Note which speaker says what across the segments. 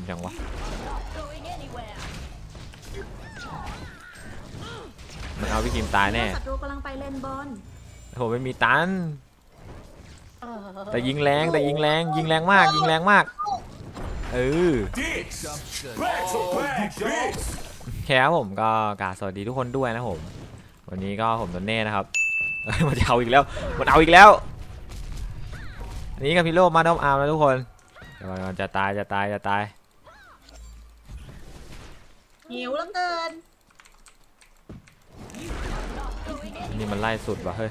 Speaker 1: มันดูกับพี่คิมจังวะ
Speaker 2: Going anywhere.
Speaker 1: มันเอาพี่คิมตายแน่
Speaker 3: ศัตรูกำลังไปเลนบน
Speaker 1: ผมไม่มีตัน
Speaker 2: เออ
Speaker 1: แต่ยิงแรงแต่ยิงแรงยิงแรงมากยิงแรงมากเออ
Speaker 4: Dicks! Back to back, dicks!
Speaker 1: แค่ผมก็กราบสวัสดีทุกคนด้วยนะผม วันนี้ก็ผมโดนเน่นะครับเอ้ยมันจะเอาอีกแล้วมันเอาอีกแล้วอันนี้กับพี่โลมาดอมอาร์มแล้วทุกคนเดี๋ยวมันจะตายจะตายจะตาย
Speaker 2: หิวแล้วเกิน
Speaker 1: นี่มันไล่สุดว่ะเฮ้ย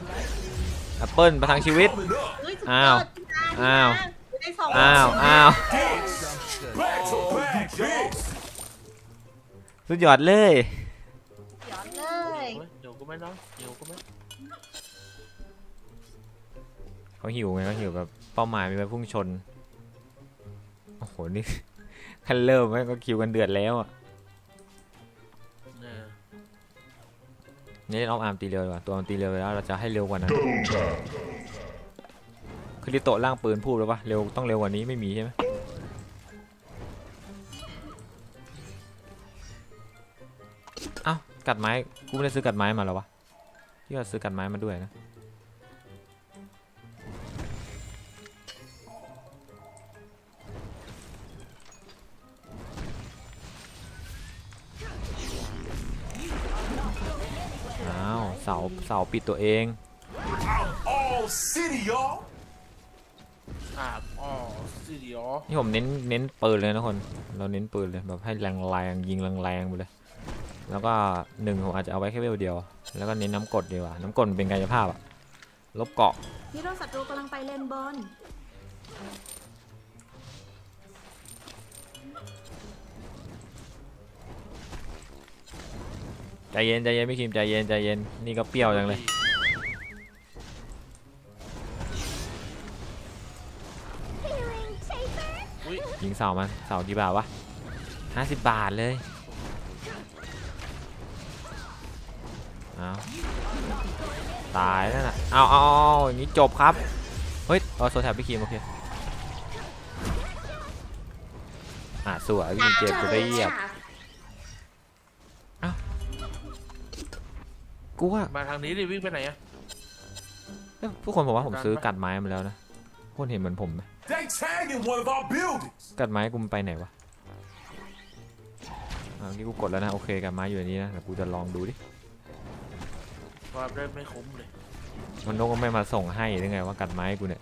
Speaker 1: แอปเปิลประทังชีวิต
Speaker 4: Coming up!
Speaker 2: เฮ้ยสุด
Speaker 1: อ้าวย
Speaker 2: อดพี่นะ
Speaker 1: อ้าว
Speaker 2: พี่นะได้สอง
Speaker 1: อ้าวอ้าว
Speaker 4: Dicks! Back to back, dicks!
Speaker 1: สุดยอดเลย
Speaker 2: ยอดเลย
Speaker 5: เฮ้ยเดี๋ยวกูไม่เนาะเดี๋ยวกูไม่
Speaker 1: เขาหิวไงเขาหิวแบบเป้าหมายมีไปพุ่งชน โอ้โห นี่ คันเริ่มแม่งก็คิวกันเดือดแล้วอะ
Speaker 5: นี่
Speaker 1: เอาอาร์มตีเร็วดีกว่าตัวมันตีเร็วแล้วเราจะให้เร็วกว่านั้นคือดิโตะล่างปืนพูดแล้วปะเร็วต้องเร็วกว่านี้ไม่มีใช่ไหมเอ้ากัดไม้กูไม่ได้ซื้อกัดไม้มาแล้ววะที่ว่าซื้อกัดไม้มาด้วยนะ เสาเสาปิดตัวเอง
Speaker 4: I'm all city, y'all!
Speaker 5: อาบอ๋อสิเดียว
Speaker 1: นี่ผมเน้นเน้นปืนเลยนะคน เราเน้นปืนเลยแบบให้แรงแรงๆยิงแรงแรงๆไปเลย แล้วก็หนึ่งผมอาจจะเอาไว้แค่เวลเดียว แล้วก็เน้นน้ำกรดดีกว่า น้ำกรดมันเป็นกายภาพอะลบเกาะ
Speaker 3: ฮีโร่ศัตรูกำลังไปเลนบน
Speaker 1: ใจเย็นใจเย็นพี่คิมใจเย็นใจเย็นนี่ก็เปรี้ยวจังเลย
Speaker 5: อุ้ย
Speaker 1: ยิงเสามันเสากี่บาทวะห้าสิบบาทเลยเอาตายนั่นน่ะเอาเอาเอาเอาอย่างนี้จบครับ เฮ้ยเอาโซแทบพี่คิมโอเคอะสวยพี่คิมเจ็บเรียบ กูว่า
Speaker 5: มาทางนี้ดิวิ่งไปไหนอะ
Speaker 1: เอ้ยทุกคนบอกว่าผมซื้อกัดไม้มาแล้วนะทุกคนเห็นเหมือนผมไหม
Speaker 4: They tagging one of our buildings!
Speaker 1: กัดไม้กูมันไปไหนวะอ่าเมื่อกี้กูกดแล้วนะโอเคกัดไม้อยู่ในนี้นะเดี๋ยวกูจะลองดูดิ
Speaker 5: ว่าได้ไม่คุ้มเลย
Speaker 1: มันนกก็ไม่มาส่งให้หรือไงว่ากัดไม้กูเนี่ย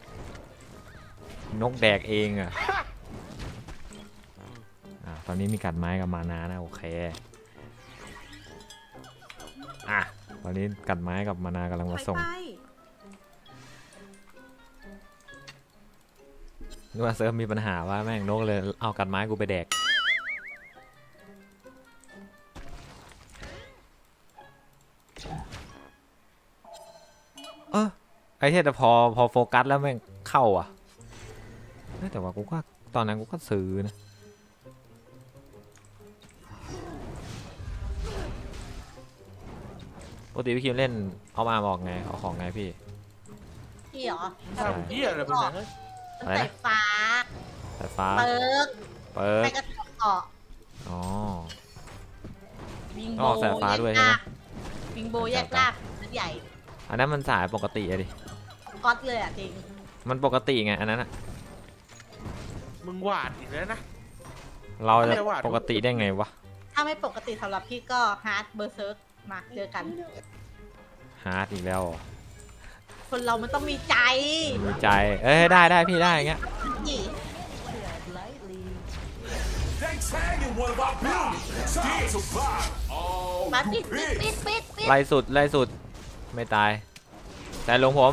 Speaker 1: นกแดกเองอะอะ ตอนนี้มีกัดไม้กับมานานะโอเค อะ ตอนนี้กัดไม้กับมานากำลัง
Speaker 3: ไป
Speaker 1: มาส่ง
Speaker 3: ไป
Speaker 1: นึกว่าเซิร์ฟมีปัญหาว่าแม่งนกเลยเอากัดไม้กูไปแดกเออไอ้เที่แต่พอพอโฟกัสแล้วแม่งเข้าอะเฮ้ยแต่ว่ากูก็ตอนนั้นกูก็ซื้อนะ ปกติพี่คิมเล่นเอามาบอกไงเอาของไงพี่
Speaker 2: พี่เหรอ
Speaker 1: ใช่
Speaker 5: ทำเหี้ยอะไรเป็นไหนเฮ้ย
Speaker 1: อะไรนะ
Speaker 2: ใส่ฟ้า
Speaker 1: สายฟ้า
Speaker 2: เปิร์ก
Speaker 1: เปิ
Speaker 2: ไป
Speaker 1: ด
Speaker 2: กระตุกเกาะ
Speaker 1: อ๋อ
Speaker 2: วิง
Speaker 1: ต้
Speaker 2: โบ
Speaker 1: องออกสายฟ้าด้วยใช่ไหม
Speaker 2: แกลาบวิงโบแยกลาบมันใหญ่
Speaker 1: อันนั้นมันสายปกติอะดิ
Speaker 2: ก๊อตเลยอะจริง
Speaker 1: มันปกติไงอันนั้นอะ
Speaker 5: มึงหวาดอีกแล้วนะ
Speaker 1: เราจะ
Speaker 5: ไม่ได้ว่า
Speaker 1: ปกติได้ไงวะ
Speaker 2: ถ้าไม่ปกติสำหรับพี่ก็ฮาร์ดเบอร์เซิร์ก มาเจอกัน
Speaker 1: ฮาร์ดอีกแล้วเหรอ
Speaker 2: คนเรามันต้องมีใจ
Speaker 1: มีใจ เอ้ยได้ได้พี่ได้อย่างเงี้ย
Speaker 2: นี่
Speaker 4: They tagging one of our buildings! Time to buy all
Speaker 2: มา
Speaker 4: you
Speaker 2: ปิดปิดปิด
Speaker 4: pigs!
Speaker 2: ปิดปิด
Speaker 1: ไล่สุดไล่สุดไม่ตายแต่ลงผม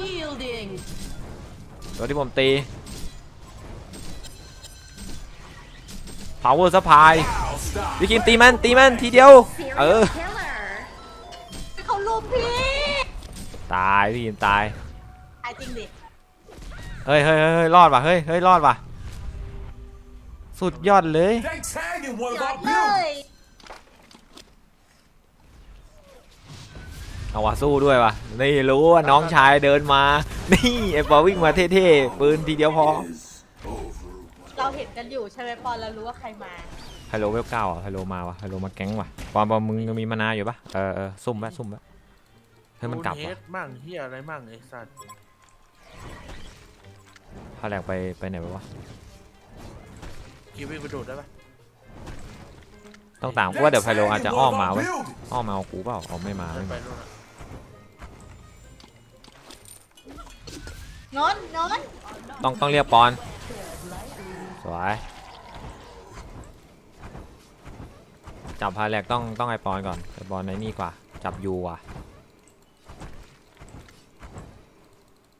Speaker 2: yielding
Speaker 1: ตัวที่ผมตี power supply
Speaker 4: I'll stop!
Speaker 1: พี่คิมตีมันตีมันทีเดียว เออ
Speaker 2: เตา
Speaker 1: ยพี่คิมตาย
Speaker 2: ไอ้จริงดิ
Speaker 1: เฮ้ยเฮ้ยเฮ้ยเฮ้ยรอดว่ะเฮ้ยเฮ้ยรอดว่ะสุดยอดเลย
Speaker 4: They tagging one
Speaker 2: ย
Speaker 4: of
Speaker 2: อ
Speaker 4: our
Speaker 2: ดเล
Speaker 4: buildings!
Speaker 2: ย
Speaker 1: เอาว่ะสู้ด้วยว่ะนี่รู้ว่าน้องชายเดินมา นี่ไอ้ปอวิ่งมาเท่ๆปืนทีเดียวพอ
Speaker 2: เราเห็นกันกันอยู่ใช่ไหมปอนเรารู้ว่าใครมา
Speaker 1: ไฮโลเวลเก้าอะไฮโลมาวะไฮโลมาแก๊งว่ะปอนปอนมึงยังมีมานาอยู่ปะเออเออซุ่มไว้ซุ่มไว้ ให้มันกลับ
Speaker 5: เฮ
Speaker 1: ว่ะ
Speaker 5: ดมั่งเฮียอะไรมั่งไอ้สัตว์
Speaker 1: พาแหลกไปไปไหนไปวะ
Speaker 5: กีวิ่งไปดูดได้ปะ
Speaker 1: ต้องตามกูว่าเดี๋ยวไฮโลอาจจะอ้อมมาเว้ย อ้อมมาเอากูเปล่าเอาไม่มา
Speaker 5: เดิ
Speaker 1: ไม่
Speaker 5: นไป
Speaker 1: มา
Speaker 5: นู่นอะ
Speaker 2: นนท์นนท์
Speaker 1: ต้องต้องเรียกปอน สวย จับพาแหลกต้องต้องไอปอนก่อนไอปอนในนี่กว่า จับยูว่ะ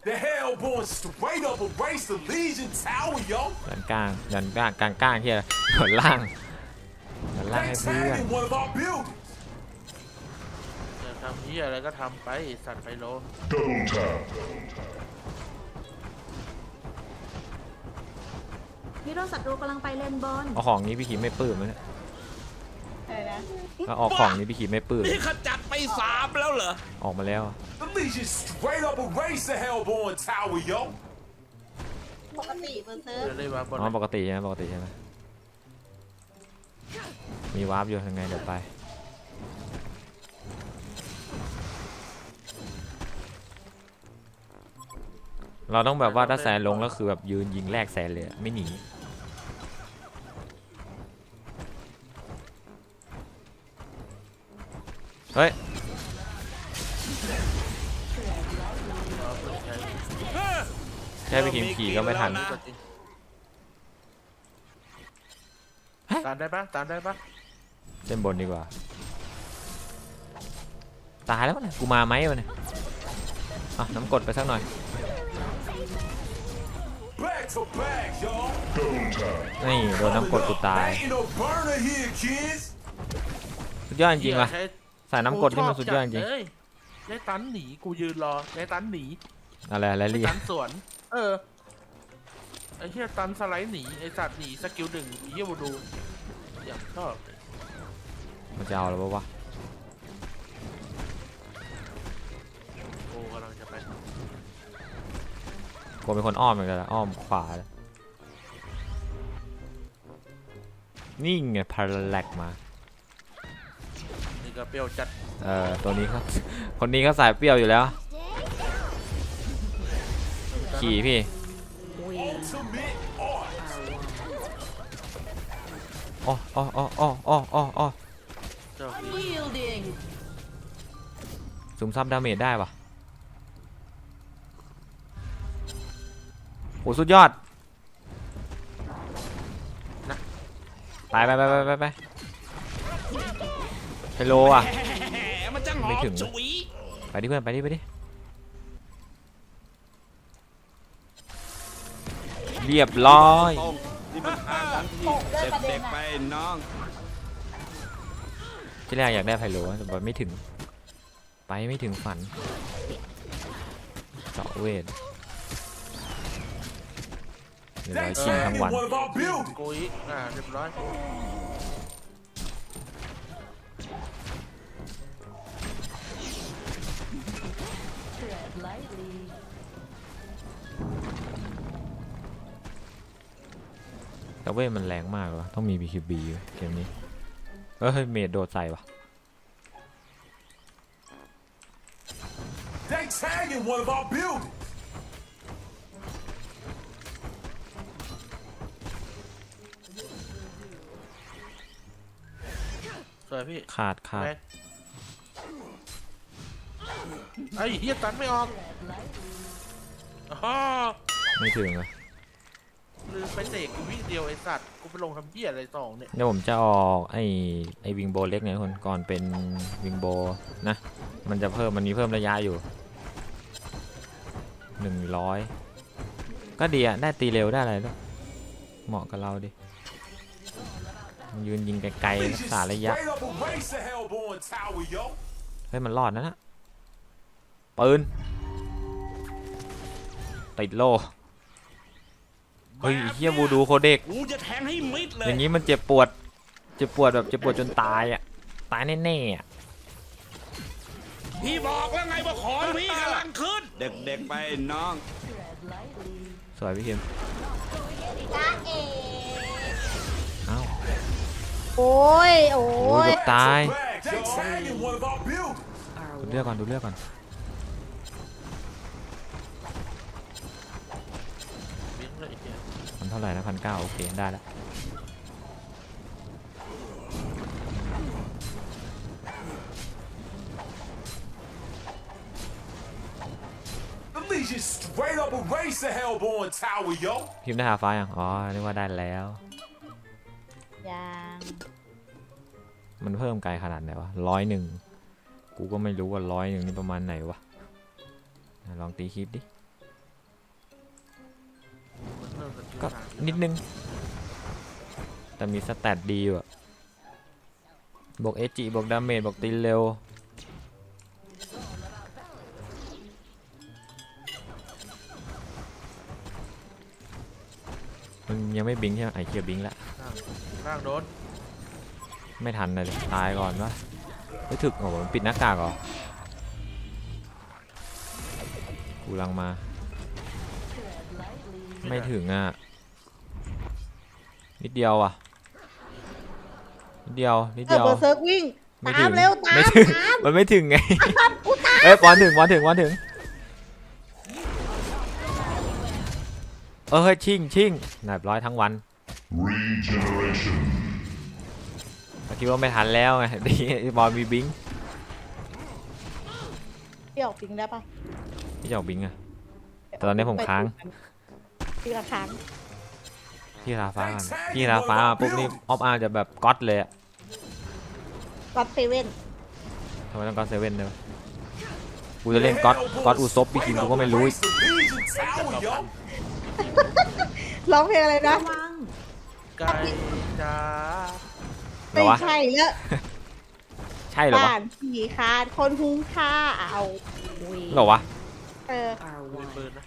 Speaker 4: The Hellborn straight up erased the Legion Tower, yo.
Speaker 1: ดันกลางดันกลางกลางกลางที่อะไรส่วนล่างส่วนล่าง
Speaker 4: They
Speaker 1: ให้เพื่อน
Speaker 4: tagging one of our buildings.
Speaker 5: จะทำเฮียอะไรก็ทำไปไอ้สัตว์ไฟโล
Speaker 3: ฮีโร่ศัตรูกำลังไปเลนบน
Speaker 1: เอาของนี้พี่ขีไม่ปลื้มนะ
Speaker 2: อะไรนะ
Speaker 1: ก็เอาของนี้พี่ขีไม่ปลื้ม
Speaker 6: นี่ขจัดไปสามแล้วเหรอ
Speaker 1: ออกมาแล้ว
Speaker 4: The Legion straight up erased the Hellborn Tower, yo.
Speaker 2: ปกติเบอร์เซิร์ฟ
Speaker 5: เดินเลยว่าบน
Speaker 1: อ๋อปกติใช่ไหมปกติใช่ไหมมีวาร์ปอยู่ยังไงเดี๋ยวไป เราต้องแบบว่าถ้าแซนลงแล้วคือแบบยืนยิงแลกแซนเลยอะไม่หนี ฮ้ยแค่ไปคิมขี่ก็ไม่ทัน
Speaker 5: ตัวจริงตามได้ปะตามได้ปะ
Speaker 1: เล่นบนดีกว่า ตายแล้วเนี่ยกูมาไหมวะเนี่ยอะน้ำกดไปสักหน่อย
Speaker 4: Back to back, y'all.
Speaker 1: นี่โดนน้ำกดกูตาย
Speaker 4: Ain't no burner here, kids.
Speaker 1: สุดยอดจริงๆว่ะ
Speaker 5: ใช้
Speaker 1: สายน้ำกดที่มันสุดยอดจริง
Speaker 5: เอ้ยใช้ตันหนีกูยืนรอใช้ตันหนี
Speaker 1: อะไรอะไร
Speaker 5: ใช้
Speaker 1: ลี่
Speaker 5: ตันสวน เออไอ้เหี้ยตันสไลด์หนีไอ้สัตว์หนีสกิลหนึ่งไอ้เหี้ยบูดูอยากชอบ
Speaker 1: มันจะเอาแล้วปะวะ
Speaker 5: โอ้กำลังจะไป
Speaker 1: กูเป็นคนอ้อมเหมือนกันนะอ้อมขวาเลยนี่ไงพาราแลกมา
Speaker 5: นี่ก็เปรี้ยวจัด
Speaker 1: เออตัวนี้เขาคนนี้เขาสายเปรี้ยวอยู่แล้ว ขี่พี่
Speaker 4: Ultimate art.
Speaker 1: อ๋ออ๋ออ๋ออ๋ออ๋ออ๋ออ๋อ
Speaker 5: เจ้าพี่
Speaker 1: ซุมซับดาเมจได้ปะโอ้สุดยอด ไปไปไปไปไปไป เฮลโลอะ
Speaker 6: แหมมันจะหอ
Speaker 1: ไม่
Speaker 6: ม
Speaker 1: ถึงนะ
Speaker 6: ฉุย
Speaker 1: ไปดิเพื่อนไปดิไปดิเรียบร้อย
Speaker 6: ตรงนี่มันทางทั้งที่เด็กๆไปน้อง
Speaker 1: ที่แรกอยากได้ไพโลแต่ว่าไม่ถึง ไปไม่ถึงฝันเจาะเวทเดี๋ยว
Speaker 4: They
Speaker 1: เราชิงทั้ง
Speaker 4: tagging
Speaker 1: วัน
Speaker 4: one of our buildings.
Speaker 5: กูอีกอ่าเรียบร้อย
Speaker 1: เวทมันแรงมากวะต้องมี BKB เว้ยเกมนี้เอ้ย เมดโดดใส่วะ
Speaker 4: They tagging one of our buildings.
Speaker 5: สวยพี่
Speaker 1: ขาดขาด
Speaker 5: แม็กไอ้เหี้ยตันไม่ออกอ๋อ
Speaker 1: ไม่ถึงอะ
Speaker 5: ลืมไปเสกกูวิเดียวไอสัตว์กูไปลงทำเหี้ยอะไรสองเนี่ย
Speaker 1: เดี๋ยวผมจะออกไอไอวิงโบเล็กเนี่ยทุกคนก่อนเป็นวิงโบนะ มันจะเพิ่มมันมีเพิ่มระยะอยู่หนึ่งร้อยก็ดีอะได้ตีเร็วได้อะไรด้วยเหมาะกับเราดิยืนยิงไกลๆรักษาระยะ เฮ้ยมันรอดนะนะปืนติดโล เฮ้ยไอ้เฮียบูดูโคเด็ก
Speaker 6: กูจะแทงให้มิดเล
Speaker 1: อยย่างนี้มันเจ็บปวด เจ็บปวดแบบเจ็บปวดจนตายอะ ตายแน่ๆอะ
Speaker 6: พี่บอกแล้วไงว่าของพี่กำลังขึ้น เด็กๆไปน้อง
Speaker 1: สวยพี่เข็ม
Speaker 2: จ้าเอ๋โอ้ย โอ้
Speaker 1: โอ้ย
Speaker 2: ย
Speaker 1: เกือบตาย
Speaker 4: Bags, they tagging one of our buildings.
Speaker 1: ดูเลือกก่อนดูเลือกก่อน เท่าไหร่นะพันเก้าโอเค ได้แล้ว
Speaker 4: The Legion straight up erased the Hellborn Tower, yo.
Speaker 1: พิมพ์ได้หาฟ้ายังอ๋อ นึกว่าได้แล้ว
Speaker 2: ยัง
Speaker 1: มันเพิ่มไกลขนาดไหนวะร้อยหนึ่ง กูก็ไม่รู้ว่าร้อยหนึ่งนี่ประมาณไหนวะไหนลองตีคลิปดิ
Speaker 5: มันเพิ่มส กิล
Speaker 1: ก็
Speaker 5: สาม
Speaker 1: นิดนึง แต่มีสแตทดีอยู่อะบวกเอจิบวกดาเมจบวกตีเร็ว มันยังไม่บิงใช่ไหมไอเคียบิงแล้ว
Speaker 5: ร่างโดน
Speaker 1: ไม่ทันเลยดิตายก่อนวะไม่ถึกโอ้โหมันปิดหน้ากากเหรอกูลังมา ไม่ถึงอะ นิดเดียวอะ นิดเดียว นิด
Speaker 2: เออ
Speaker 1: เดียว
Speaker 2: เบอร์เซิร์กวิ่ง
Speaker 1: ไม่
Speaker 2: ตา
Speaker 1: ถึ
Speaker 2: ม
Speaker 1: ง
Speaker 2: เร็วตาม
Speaker 1: ไม่ถึง
Speaker 2: ตาม
Speaker 1: มันไม่ถึงไงเอ้ยบอลถึงบอลถึงบอลถึง เออเฮ้ยชิงชิงหนับร้อยทั้งวันเราคิดว่าไม่ทันแล้วไงดีบอลมีบิง
Speaker 2: พี่ออกปิงได้ปะ
Speaker 1: พี่จะออกบิงอะ แต่ตอนนี้ผมค้าง
Speaker 2: พี่ละค้าง
Speaker 1: พี่ราฟ้ากันพี่ราฟ้าปุ๊บนี่ออฟอาร์จะแบบก๊อตเลยอะ
Speaker 2: ก็อตเซเว่น
Speaker 1: ทำไมต้องก๊อตเซเว่นด้วยวะกูจะเล่นก๊อตก๊อตอุซบพี่คิมกูก็ไม่รู้อีก
Speaker 4: Erased the Legion Tower, yo.
Speaker 2: ร้องเพลงอะไรนะ
Speaker 3: ระวัง
Speaker 5: ไก่จ้า
Speaker 1: เหร
Speaker 2: ไม่
Speaker 1: อวะ
Speaker 2: ใช่แล้ว
Speaker 1: ใช่เหรอวะ
Speaker 2: บ้านผีคานคนหุงข้าว
Speaker 1: เหรอวะ
Speaker 2: เออ
Speaker 5: ปืนปืนนะ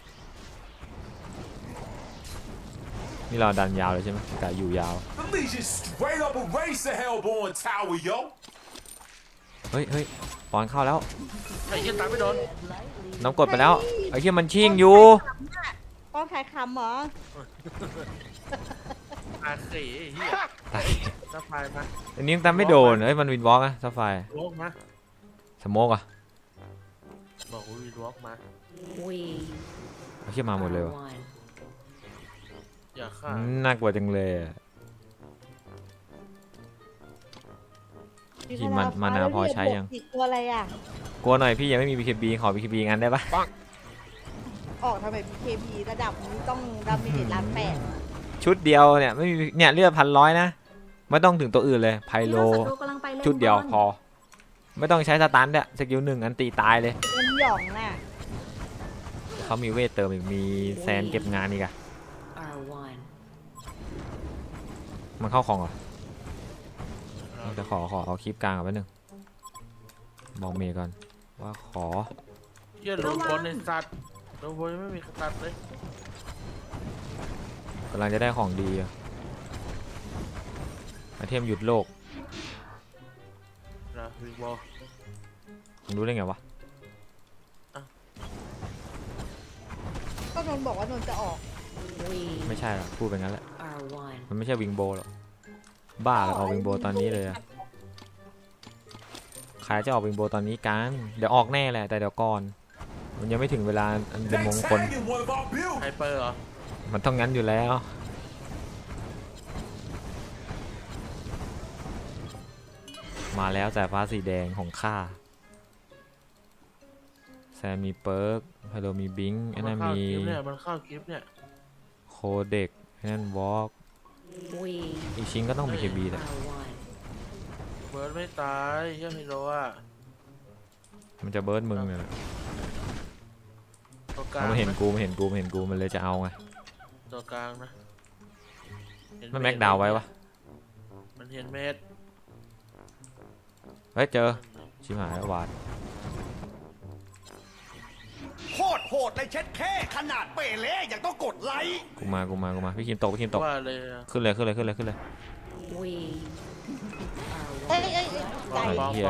Speaker 1: นี่เราดันยาวเลยใช่ไหมกะอยู่ยาว
Speaker 4: The Legion straight up erased the Hellborn Tower, yo.
Speaker 1: เฮ้ยเฮ้ยบอลเข้าแล้ว
Speaker 5: ไอ้เหี้ยตามไม่โดน
Speaker 1: น้ำกดไปแล้ว ไอ้เหี้ยมันชิงอยู่
Speaker 2: ต้องขายคำเหรอ
Speaker 5: อาเขยไอ้เหี้ย
Speaker 1: ตาย
Speaker 5: สะพายมา
Speaker 1: อันนี้ยังตามไม่โดน เฮ้ยมันวินวอล์กอะซัฟไฟ
Speaker 5: ลกมา
Speaker 1: สโมกอะ
Speaker 5: บอกว่าวีดวอล์กมา
Speaker 1: ไอ้เหี้ยมาหมดเลยวะ
Speaker 5: อย่าฆ่า
Speaker 1: อืมน่ากลัวจังเลยอะพี่มันมานาพอใช้ยัง
Speaker 2: อีกตัวอะไรอะ
Speaker 1: กลัวหน่อยพี่ยังไม่มี BKB ขอ BKB งั้นได้ปะ
Speaker 2: ออกทำไม BKB ระดับนี้ต้องดาเมจล้านแปด
Speaker 1: ชุดเดียวเนี่ยไม่มีเนี่ยเลือดพันร้อยนะไม่ต้องถึงตัวอื่นเลยไพโล
Speaker 3: ฮีโร่ศัตรูกำลังไปเลน
Speaker 1: ชุดเดียว
Speaker 3: บน
Speaker 1: พอ ไม่ต้องใช้สตันด้วยสกิลหนึ่งอันตีตายเลย
Speaker 2: เล่นหย่องน่ะ
Speaker 1: เขามีเวทเติมอีกมีแซนเก็บงานอีกอะ มันเข้าของเหรอจะขอขอเอาคลิปกลางก่อนแป๊บนึงบอกเมย์ก่อนว่าขอ
Speaker 5: เหี้ยโดนบอลในสัตว์โดนบอลยังไม่มีกระตัดเลย
Speaker 1: กำลังจะได้ของดีอะไอเทมหยุดโลก
Speaker 5: นะวีบอล
Speaker 1: มึงรู้ได้ไงวะ
Speaker 2: ก็นนท์บอกว่านนท์จะออก
Speaker 1: ไม่ใช่หรอกพูดไปงั้นแหละ มันไม่ใช่วิงโบหรอก บ้าแล้วออกวิงโบตอนนี้เลยอะใครจะออกวิงโบตอนนี้กัน เดี๋ยวออกแน่แหละ แต่เดี๋ยวก่อน มันยังไม่ถึงเวลาอันเป็น
Speaker 4: They
Speaker 1: มงคล
Speaker 4: tagging one of our buildings.
Speaker 5: ไฮเปอร์เหรอ
Speaker 1: มันต้องงั้นอยู่แล้ว มาแล้วสายฟ้าสีแดงของข้า แซมมีเปิร์กไฮโลมีบิงค์ไอ้
Speaker 5: มั
Speaker 1: นั่น
Speaker 5: เข้า
Speaker 1: มี
Speaker 5: คลิปเนี่ยมันเข้าคลิปเนี่ย
Speaker 1: โคเด็กไอ้ นั่นวอล์กอีกชิ้นก็ต้องมีเคบีแหละ
Speaker 5: เบิร์ดไม่ตายเหี้ยไม่รู้อะ
Speaker 1: มันจะเบิร์ดมึงเนี่ยแหละ
Speaker 5: ตัวกลา
Speaker 1: เพ
Speaker 5: ง
Speaker 1: ราะมันเห็น
Speaker 5: นะ
Speaker 1: กูมันเห็นกูมันเห็นกูมันเลยจะเอาไง
Speaker 5: ตัวกลางนะเห็
Speaker 1: มันแม็กดาวน์ไว้วะ
Speaker 5: มันเห็นเมตร
Speaker 1: เฮ้ยเจอชิบหายแล้ววาด
Speaker 6: ดเลยเช็ดแค่ขนาดเปเล่ยังต้องกดไลค์
Speaker 1: กูมากูมากูมาพี่คิมตกพี่คิมตก
Speaker 5: ว่าเลยอะ
Speaker 1: ขึ้นเลยขึ้นเลยขึ้นเลยขึ้นเลย
Speaker 2: เอ้ยเอ้ยเอ้ยไก่
Speaker 1: ไอ้เหี้ย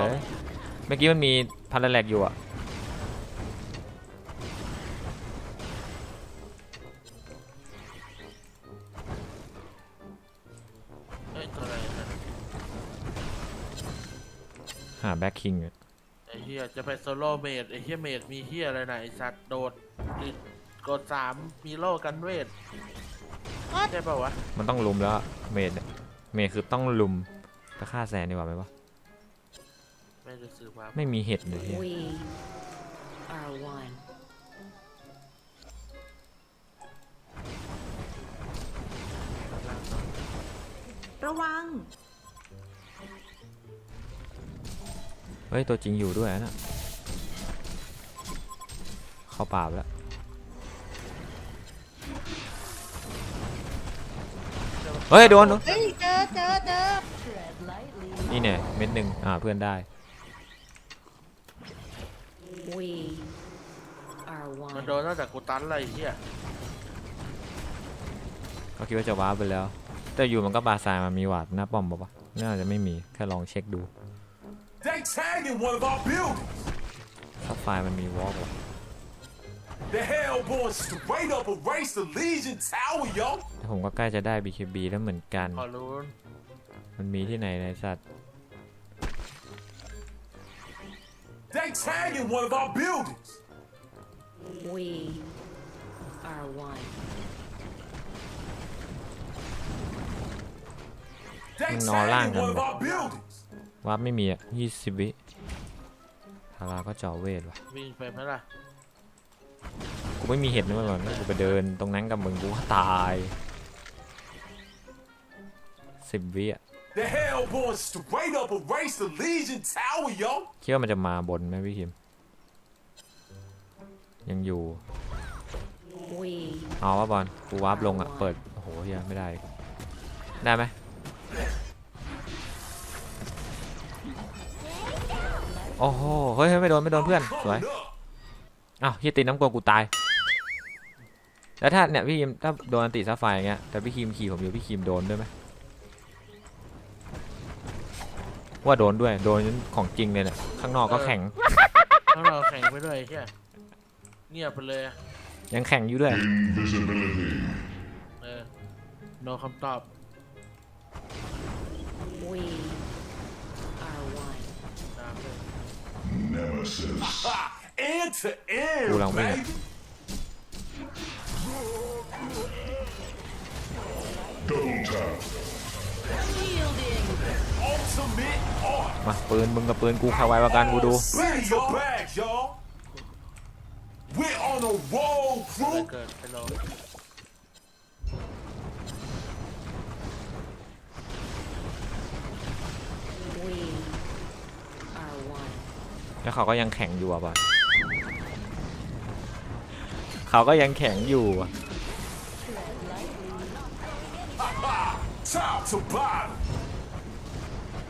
Speaker 1: เมื่อกี้มันมีพันละแหลกอยู่อะ
Speaker 5: เอ้ยตัวอะไรนะ
Speaker 1: หาแบ็คคิง
Speaker 5: ไอ้เฮียจะไปโซโล่เมดไอ้เฮียเมดมีเฮียอะไรนะไอ้สัตว์โดดติดกดสามมีโล่กันเวทใช่ป่าวะ
Speaker 1: มันต้องลุมแล้วเมดเนี่ยเมดคือต้องลุมไปฆ่าแซนดีกว่าไหมวะ
Speaker 5: ไม่ได้ซื้อมา
Speaker 1: ไม่มีเห็ดเลยเหี้ย
Speaker 7: We are one.
Speaker 3: ระวัง
Speaker 1: ฮ้ย ตัวจริงอยู่ด้วยนะเข้าป่าไปแล้วเฮ้ยโดนโดน
Speaker 2: เฮ้ยเจอเจอเจอ
Speaker 1: นี่เนี่ยเม็ดหนึ่งอ่าเพื่อนได้
Speaker 7: We are
Speaker 5: มัน
Speaker 7: one.
Speaker 5: โดนตั้งแต่กูตันอะไรไอ้เฮีย
Speaker 1: ก็คิดว่าจะว้าร์ปไปแล้ว แต่อยู่มันก็บาซายมันมีหวาดหน้าป้อมบอกว่าน่าจะไม่มี แค่ลองเช็คดู
Speaker 4: They tagging one of our buildings.
Speaker 1: ซับไฟล์มันมีวอล์กว่ะ
Speaker 4: The Hellborn straight up erased the Legion Tower, yo.
Speaker 1: แต่ผมก็ใกล้จะได้ BKB แล้วเหมือนกัน
Speaker 5: ขอรู้น
Speaker 1: มันมีที่ไหนในสัตว์
Speaker 4: They tagging one of our buildings.
Speaker 7: We are one.
Speaker 4: They
Speaker 1: Nó lang
Speaker 4: tagging one
Speaker 1: gần
Speaker 4: of
Speaker 1: vậy.
Speaker 4: our buildings.
Speaker 1: วาร์ปไม่มีอะยี่สิบวิทาราก็จ่อเวทว่ะ
Speaker 5: วิ่งไปไหมล่ะ
Speaker 1: กูไม่มีเห็ดนะเมื่อก่อนกูไปเดินตรงนั้นกับมึงกูก็ตายสิบวิอะ
Speaker 4: The Hellborn straight up erased the Legion Tower, yo.
Speaker 1: คิดว่ามันจะมาบนไหมพี่คิม ยังอยู่
Speaker 7: We
Speaker 1: เอาวะบอลกูวาร์ปลงอะ เปิด โอ้โหเฮียไม่ได้อีกได้ไหม อ้โหเฮ้ยเฮ้ยไม่โดนไม่โดนเพื่อนสวย
Speaker 4: Coming up.
Speaker 1: อ้าวเฮียตีน้ำกลัวกูตายแล้วถ้าเนี่ยพี่คิมถ้าโดนอันติซัฟไฟอย่างเงี้ยแต่พี่คิมขี่ผมอยู่พี่คิมโดนด้วยไหมว่าโดนด้วยโดนจนของจริงเลยเนี่ยข้างนอกก็แข็ง
Speaker 5: ถ้าเราแข่งไปด้วยไอ้เฮียเงียบไปเลยอะ
Speaker 1: ยังแข็งอยู่ด้วย
Speaker 5: เออโนคำตอบ
Speaker 4: Ha! End to end,
Speaker 1: Ủa, lòng bên à?
Speaker 4: baby. Ultimate art.
Speaker 1: มาปืนมึงกับปืนกูใครไวกว่ากันกูดู
Speaker 4: Ready your bag, y'all. We're on a roll,
Speaker 5: ไป
Speaker 4: crew.
Speaker 5: เกิดไปลง
Speaker 7: We are one.
Speaker 1: แล้วเขาก็ยังแข็งอยู่อะบอลเขาก็ยังแข็งอยู่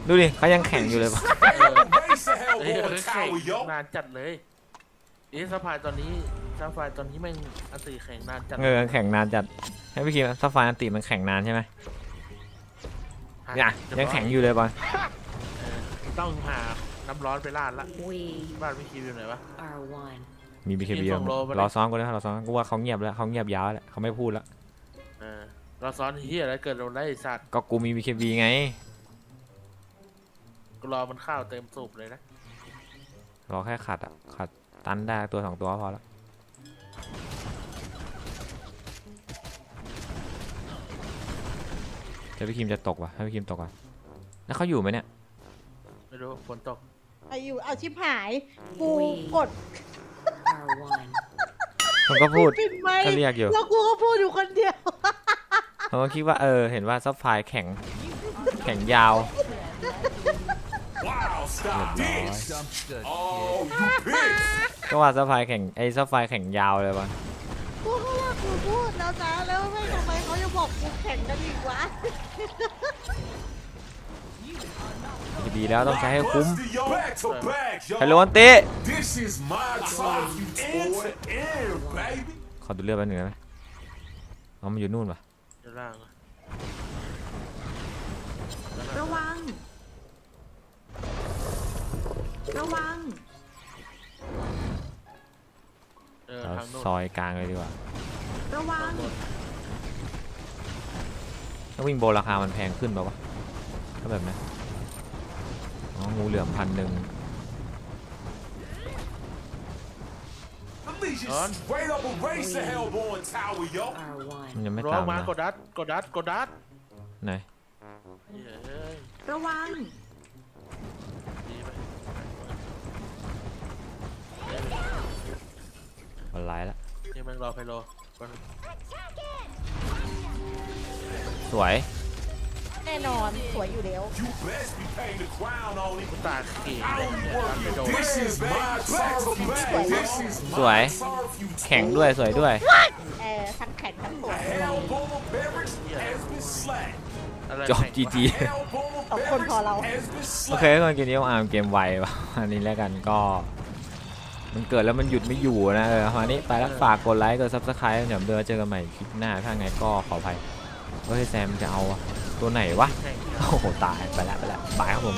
Speaker 1: ดูดิเขายังแข็งอยู่เลยปะ
Speaker 4: Erase the
Speaker 5: เฮ้ยแข่งนานจัดเลยเอ๊ะสปายตอนนี้สปายตอนนี้ม่งอันตีแข่งนานจัด
Speaker 1: เออแข็งนานจัดให้พี่คิมซัฟไฟอันติมันแข็งนานใช่ไหมเนี่ยยังแข็งอยู่เลยบอล
Speaker 5: ต้องหา น้ำร้อนไปราดละ
Speaker 7: We
Speaker 5: บ้านพี่คิวอยู่ไหนวะ
Speaker 7: are one.
Speaker 1: มี BKB
Speaker 5: มีส่งโลไปเลย
Speaker 1: รอซ้อมกูเลยรอซ้อมกูว่าเขาเงียบแล้วเขาเงียบยาวแล้วเขาไม่พูดแล้ว
Speaker 5: เออเราซ้อนเฮียอะไรเกิดโดนไล่สัตว์
Speaker 1: ก็กูมี BKB ไง
Speaker 5: กูรอมันข้าวเต็มสูบเลยนะ
Speaker 1: รอแค่ขัดอะขัดตันได้ตัวสองตัวก็พอแล้วเดี๋ยวพี่คิมจะตกว่ะให้พี่คิมตกว่ะแล้วเขาอยู่ไหมเนี่ย
Speaker 5: ไม่รู้ฝนตก
Speaker 2: อายุเอาชิบหาย กูกด
Speaker 7: Are one.
Speaker 1: มันก็พูด
Speaker 2: ปิดไหม
Speaker 1: ก็เรียกอยู่
Speaker 2: แล้วกูก็พูดอยู่คนเดียว
Speaker 1: ผมก็คิดว่าเออ เห็นว่าซับไฟแข็ง แข็งยาว
Speaker 4: Wow, stop this.
Speaker 6: Dumpster.
Speaker 4: Oh, you pigs.
Speaker 1: ก็ว่าซับไฟแข็งไอ้ซับไฟแข็งยาวเลยว่ะ
Speaker 2: กูก็ว่ากูพูดแล้วนะแล้วไม่ทำไมเขาจะบอกกูแข่งกันอีกวะ
Speaker 1: ดีแล้วต้องใช้ให้คุ้ม
Speaker 4: Buster, yo. Back to back, yo.
Speaker 1: ไฮโลอันติ
Speaker 4: This is my time. End to end, baby.
Speaker 1: ขอดูเลือดแป๊บนึงได้ไหมอ๋อมันอยู่นู่นว่ะ
Speaker 5: เดี๋ยวล่างอะ
Speaker 3: ระวัง ระวัง
Speaker 5: เออ
Speaker 1: เรา
Speaker 5: ทางโน้น
Speaker 1: ซอยกลางเลยดีกว่า
Speaker 3: ระวัง
Speaker 1: ถ้าวิ่งโบราคามันแพงขึ้นป่าวะถ้าแบบนั้น อ๋องูเหลือมพันหนึ่ง
Speaker 4: The Legion
Speaker 5: Huh?
Speaker 4: straight up erased the Hellborn Tower, yo.
Speaker 7: R1.
Speaker 1: มันยังไม่
Speaker 5: ร้อ
Speaker 1: ตางม
Speaker 5: มา
Speaker 1: นะ
Speaker 5: กดดัดกดดัดกดดัด
Speaker 1: ไหน
Speaker 5: เหี้ยเอ้ย
Speaker 3: ระวัง
Speaker 5: ดีไป
Speaker 1: มันไลายละ
Speaker 5: นี่แมันรอไพโลก่อน
Speaker 1: สวย
Speaker 2: แน่นอนสวยอยู่แล้ว
Speaker 4: You best be paying the crown on it.
Speaker 5: ตาเก๋เลยเนี่ยดันไปโดน
Speaker 4: This is my turf, man. This is
Speaker 1: สวย
Speaker 4: my turf, you
Speaker 1: แข็งด้วยสวยด้วย
Speaker 2: เออทั้งแข็งทั้งสว
Speaker 4: The
Speaker 2: ย
Speaker 4: Hellborn barracks has been slain.
Speaker 5: อะไร
Speaker 1: จบ
Speaker 5: แข่ง
Speaker 1: จีจี
Speaker 4: Hellborn
Speaker 2: Không, con thò
Speaker 4: barracks
Speaker 2: lâu.
Speaker 4: has been
Speaker 1: โอเค
Speaker 4: slain.
Speaker 1: ทุกคนเกมนี้ผมอ่านเกมไวว่ะอันนี้แล้วกันก็ มันเกิดแล้วมันหยุดไม่อยู่นะเออวันนี้ไปแล้วฝากกดไลค์กดซับสไครต์เดี๋ยวเดินเจอกันใหม่คลิปหน้าถ้าไงก็ขออภัยเฮ้ยแซมจะเอา ตัวไหนวะ โอ้โห ตาย ไปแล้วไปแล้วบายครับผม